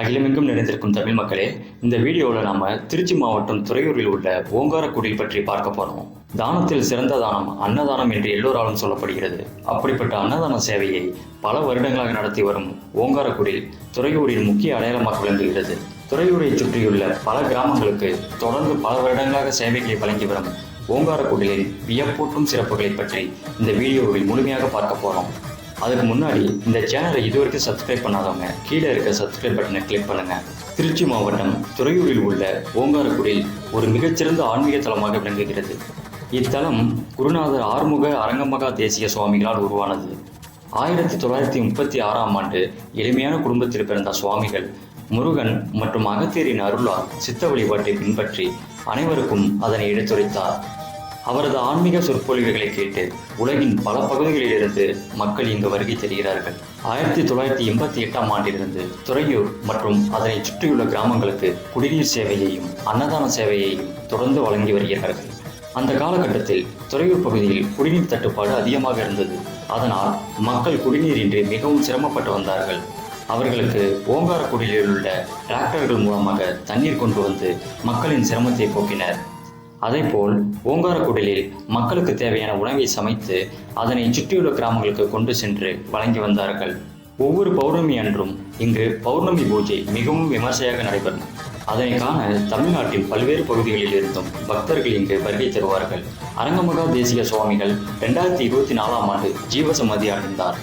அகிலமெங்கும் நிறைந்திருக்கும் தமிழ் மக்களே இந்த வீடியோவில் நாம திருச்சி மாவட்டம் துறையூரில் உள்ள ஓங்காரக்குடில் பற்றி பார்க்க போறோம். தானத்தில் சிறந்த தானம் அன்னதானம் என்று எல்லோராலும் சொல்லப்படுகிறது. அப்படிப்பட்ட அன்னதான சேவையை பல வருடங்களாக நடத்தி வரும் ஓங்காரக்குடில் துறையூரின் முக்கிய அடையாளமாக விளங்குகிறது. துறையூரை சுற்றியுள்ள பல கிராமங்களுக்கு தொடர்ந்து பல வருடங்களாக சேவைகளை வழங்கி வரும் ஓங்காரக்குடிலின் வியப்பூட்டும் சிறப்புகளை பற்றி இந்த வீடியோவில் முழுமையாக பார்க்க போறோம். அதுக்கு முன்னாடி இந்த சேனலை இதுவரைக்கும் சப்ஸ்கிரைப் பண்ணாதவங்க கீழே இருக்க சப்ஸ்கிரைப் பட்டனை கிளிக் பண்ணுங்க. திருச்சி மாவட்டம் துறையூரில் உள்ள ஓங்காரக்குடில் ஒரு மிகச்சிறந்த ஆன்மீக தலமாக விளங்குகிறது. இத்தலம் குருநாதர் ஆறுமுக அரங்கமகா தேசிய சுவாமிகளால் உருவானது. ஆயிரத்தி தொள்ளாயிரத்தி முப்பத்தி ஆறாம் ஆண்டு எளிமையான குடும்பத்தில் பிறந்த சுவாமிகள் முருகன் மற்றும் அகத்தியரின் அருளால் சித்த வழிபாட்டை பின்பற்றி அனைவருக்கும் அதனை எடுத்துரைத்தார். அவரது ஆன்மீக சொற்பொழிவுகளை கேட்டு உலகின் பல பகுதிகளிலிருந்து மக்கள் இங்கு வருகை தருகிறார்கள். ஆயிரத்தி தொள்ளாயிரத்தி எண்பத்தி எட்டாம் ஆண்டிலிருந்து துறையூர் மற்றும் அதனை சுற்றியுள்ள கிராமங்களுக்கு குடிநீர் சேவையையும் அன்னதான சேவையையும் தொடர்ந்து வழங்கி வருகிறார்கள். அந்த காலகட்டத்தில் துறையூர் பகுதியில் குடிநீர் தட்டுப்பாடு அதிகமாக இருந்தது. அதனால் மக்கள் குடிநீரின்றி மிகவும் சிரமப்பட்டு வந்தார்கள். அவர்களுக்கு ஓங்காரக்குடியில் உள்ள டிராக்டர்கள் மூலமாக தண்ணீர் கொண்டு வந்து மக்களின் சிரமத்தை போக்கினர். அதேபோல் ஓங்காரக்குடலில் மக்களுக்கு தேவையான உணவை சமைத்து அதனை சுற்றியுள்ள கிராமங்களுக்கு கொண்டு சென்று வழங்கி வந்தார்கள். ஒவ்வொரு பௌர்ணமி அன்றும் இங்கு பௌர்ணமி பூஜை மிகவும் விமர்சையாக நடைபெறும். அதனை காண தமிழ்நாட்டின் பல்வேறு பகுதிகளில் இருந்தும் பக்தர்கள் இங்கு வருகை தருவார்கள். அரங்கமகா தேசிய சுவாமிகள் ரெண்டாயிரத்தி இருபத்தி நாலாம் ஆண்டு ஜீவசமாதி அடைந்தார்.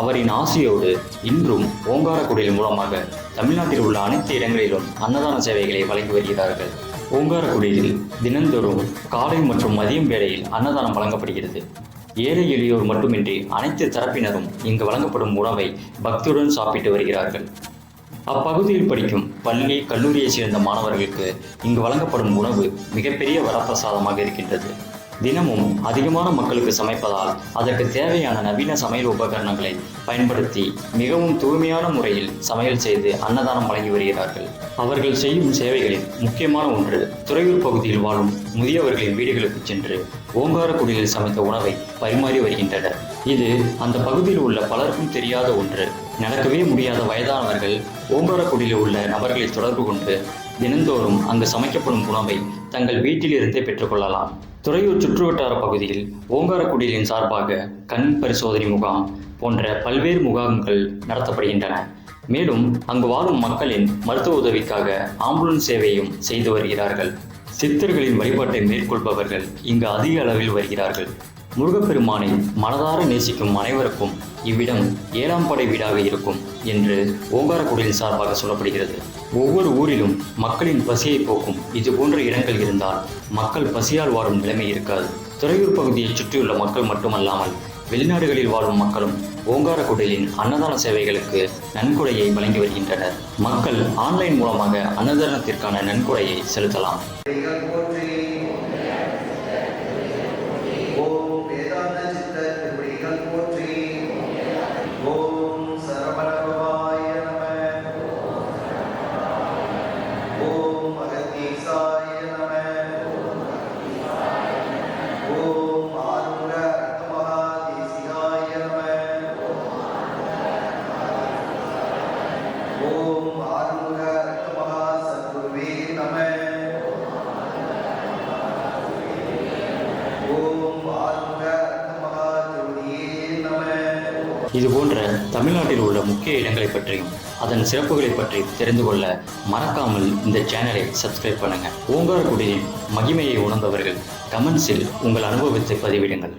அவரின் ஆசையோடு இன்றும் ஓங்காரக்குடில் மூலமாக தமிழ்நாட்டில் உள்ள அனைத்து இடங்களிலும் அன்னதான சேவைகளை வழங்கி வருகிறார்கள். ஓங்காரக்குடியில் தினந்தோறும் காலை மற்றும் மதியம் வேளையில் அன்னதானம் வழங்கப்படுகிறது. ஏழை எளியோர் மட்டுமின்றி அனைத்து தரப்பினரும் இங்கு வழங்கப்படும் உணவை பக்தியுடன் சாப்பிட்டு வருகிறார்கள். அப்பகுதியில் படிக்கும் பள்ளி கல்லூரியை சேர்ந்த மாணவர்களுக்கு இங்கு வழங்கப்படும் உணவு மிகப்பெரிய வரப்பிரசாதமாக இருக்கின்றது. தினமும் அதிகமான மக்களுக்கு சமைப்பதால் அதற்கு தேவையான நவீன சமையல் உபகரணங்களை பயன்படுத்தி மிகவும் தூய்மையான முறையில் சமையல் செய்து அன்னதானம் வழங்கி வருகிறார்கள். அவர்கள் செய்யும் சேவைகளில் முக்கியமான ஒன்று துறையூர் பகுதியில் வாழும் முதியவர்களின் வீடுகளுக்கு சென்று ஓங்காரக்குடியில் சமைத்த உணவை பரிமாறி வருகின்றனர். இது அந்த பகுதியில் உள்ள பலருக்கும் தெரியாத ஒன்று. நடக்கவே முடியாத வயதானவர்கள் ஓங்காரக்குடியில் உள்ள நபர்களை தொடர்பு கொண்டு தினந்தோறும் அங்கு சமைக்கப்படும் உணவை தங்கள் வீட்டிலிருந்தே பெற்றுக்கொள்ளலாம் துறையூர் சுற்றுவட்டார பகுதியில் ஓங்காரக்குடியிலின் சார்பாக கண் பரிசோதனை முகாம் போன்ற பல்வேறு முகாம்கள் நடத்தப்படுகின்றன. மேலும் அங்கு வாழும் மக்களின் மருத்துவ உதவிக்காக ஆம்புலன்ஸ் சேவையும் செய்து வருகிறார்கள். சித்தர்களின் வழிபாட்டை மேற்கொள்பவர்கள் இங்கு அதிக அளவில் வருகிறார்கள். முருகப்பெருமானை மனதார நேசிக்கும் அனைவருக்கும் இவ்விடம் ஏழாம் படை வீடாக இருக்கும் என்று ஓங்காரக்குடியின் சார்பாக சொல்லப்படுகிறது. ஒவ்வொரு ஊரிலும் மக்களின் பசியை போக்கும் இது போன்ற இடங்கள் இருந்தால் மக்கள் பசியால் வாடும் நிலைமை இருக்காது. துறையூர் பகுதியை சுற்றியுள்ள மக்கள் மட்டுமல்லாமல் வெளிநாடுகளில் வாழும் மக்களும் ஓங்காரக்குடிலின் அன்னதான சேவைகளுக்கு நன்கொடையை வழங்கி வருகின்றனர். மக்கள் ஆன்லைன் மூலமாக அன்னதானத்திற்கான நன்கொடையை செலுத்தலாம். இது போன்ற தமிழ்நாட்டில் உள்ள முக்கிய இடங்களை பற்றியும் அதன் சிறப்புகளை பற்றி தெரிந்து கொள்ள மறக்காமல் இந்த சேனலை சப்ஸ்கிரைப் பண்ணுங்க. ஓங்காரக்குடியின் மகிமையை உணர்ந்தவர்கள் கமெண்ட்ஸில் உங்கள் அனுபவத்தை பதிவிடுங்கள்.